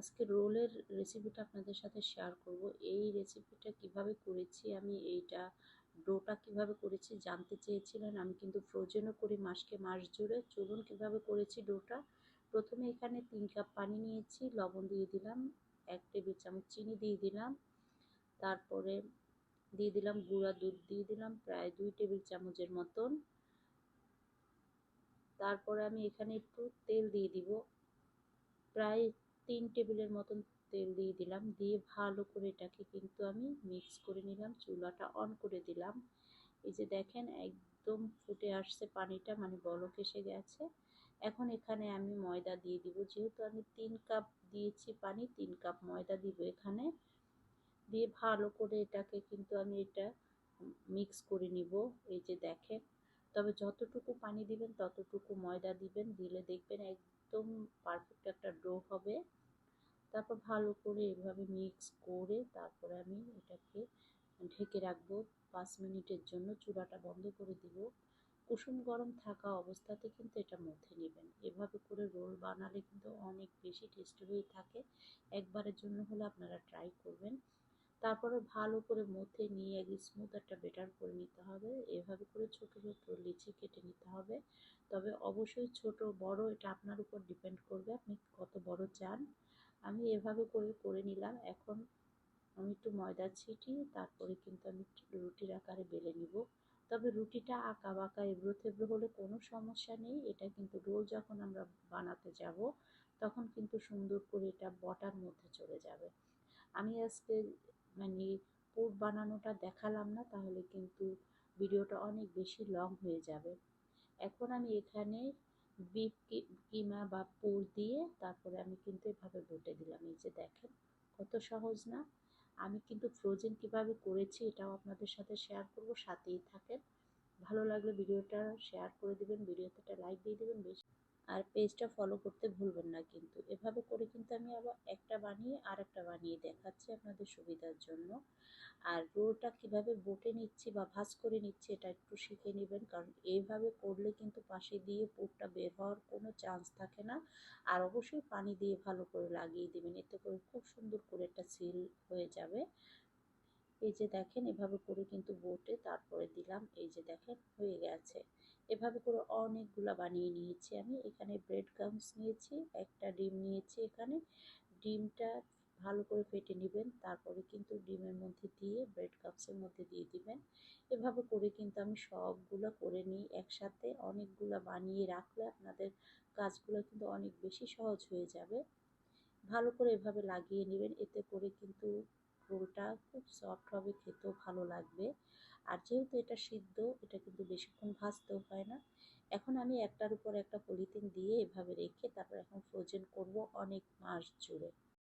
আজকে রোলের রেসিপিটা আপনাদের সাথে শেয়ার করব। এই রেসিপিটা কীভাবে করেছি, আমি এইটা ডোটা কীভাবে করেছি জানতে চেয়েছিলেন। আমি কিন্তু ফ্রোজেনও করি মাসকে মাস জুড়ে। চলুন কীভাবে করেছি ডোটা প্রথমে এখানে তিন কাপ পানি নিয়েছি, লবণ দিয়ে দিলাম, এক টেবিল চামচ চিনি দিয়ে দিলাম, তারপরে দিয়ে দিলাম গুঁড়া দুধ দিয়ে দিলাম, প্রায় দুই টেবিল চামচের মতন। তারপরে আমি এখানে একটু তেল দিয়ে দিব। প্রায় তিন টেবিলের মতন তেল দিয়ে দিলাম। দিয়ে ভালো করে এটাকে কিন্তু আমি মিক্স করে নিলাম, চুলাটা অন করে দিলাম। এই যে দেখেন একদম ফুটে আসছে পানিটা মানে বলক এসে গেছে। এখন এখানে আমি ময়দা দিয়ে দিব। যেহেতু আমি তিন কাপ দিয়েছি পানি, তিন কাপ ময়দা দিব এখানে। দিয়ে ভালো করে এটাকে কিন্তু আমি এটা মিক্স করে নিব। এই যে দেখেন, তবে যতটুকু পানি দিবেন ততটুকু ময়দা দিবেন। দিলে দেখবেন একদম পারফেক্ট একটা ডো হবে। তারপর ভালো করে এভাবে মিক্স করে তারপরে আমি এটাকে ঢেকে রাখব। পাঁচ মিনিটের জন্য চূড়াটা বন্ধ করে দিব। কুসুম গরম থাকা অবস্থাতে কিন্তু এটা মধ্যে নেবেন। এভাবে করে রোল বানালে কিন্তু অনেক বেশি টেস্টি হয়ে থাকে। একবারের জন্য হলে আপনারা ট্রাই করবেন। তারপরে ভালো করে মধ্যে নিয়ে এক স্মুথ একটা বেটার করে নিতে হবে। এভাবে করে ছোট ছোট লিচি কেটে নিতে হবে। তবে অবশ্যই ছোট, বড় এটা আপনার উপর ডিপেন্ড করবে। আপনি কত বড় চান আমি এভাবে করে করে নিলাম। এখন আমি একটু ময়দা ছিটিয়ে তারপরে কিন্তু আমি রুটির আকারে বেলে নিব। তবে রুটিটা আঁকা বাঁকা এবড়ো থেবড়ো হলে কোনো সমস্যা নেই। এটা কিন্তু রোল যখন আমরা বানাতে যাব, তখন কিন্তু সুন্দর করে এটা বটার মধ্যে চলে যাবে। আমি আজকে মানে পুর বানানোটা দেখালাম না, তাহলে কিন্তু ভিডিওটা অনেক বেশি লং হয়ে যাবে। এখন আমি এখানে বিফ কিমা বা পুর দিয়ে তারপরে আমি কিন্তু এভাবে বটে দিলাম। এই যে দেখেন, কত সহজ না? আমি কিন্তু ফ্রোজেন কীভাবে করেছি এটাও আপনাদের সাথে শেয়ার করব, সাথেই থাকেন। ভালো লাগলে ভিডিওটা শেয়ার করে দিবেন, ভিডিওতে একটা লাইক দিয়ে দেবেন, বেশি আর পেজটা ফলো করতে ভুলবেন না কিন্তু। এভাবে করে কিন্তু আমি আবার একটা বানিয়ে আর একটা বানিয়ে দেখাচ্ছি আপনাদের সুবিধার জন্য। আর রোলটা কীভাবে বটে নিচ্ছি বা ভাজ করে নিচ্ছি এটা একটু শিখে নেবেন, কারণ এইভাবে করলে কিন্তু পাশে দিয়ে পুরটা বের হওয়ার কোনো চান্স থাকে না। আর অবশ্যই পানি দিয়ে ভালো করে লাগিয়ে দেবেন, এতে করে খুব সুন্দর করে একটা সিল হয়ে যাবে। এই যে দেখেন, এভাবে করে কিন্তু বোটে, তারপরে দিলাম, এই যে দেখেন, হয়ে গেছে। এভাবে করে অনেকগুলা বানিয়ে নিয়েছি আমি। এখানে ব্রেড গামস নিয়েছি, একটা ডিম নিয়েছি এখানে। ডিমটা ভালো করে ফেটে নেবেন, তারপরে কিন্তু ডিমের মধ্যে দিয়ে ব্রেড কাপসের মধ্যে দিয়ে দিবেন। এভাবে করে কিন্তু আমি সবগুলো করে নিই একসাথে অনেকগুলো বানিয়ে রাখলে আপনাদের কাজগুলো কিন্তু অনেক বেশি সহজ হয়ে যাবে। ভালো করে এভাবে লাগিয়ে নেবেন, এতে করে কিন্তু রোলটা খুব সফট হবে, খেতেও ভালো লাগবে। আর যেহেতু এটা সিদ্ধ, এটা কিন্তু বেশিক্ষণ ভাজতেও হয় না। এখন আমি একটার উপর একটা পলিথিন দিয়ে এভাবে রেখে তারপর এখন ফ্রোজেন করব অনেক মাস জুড়ে।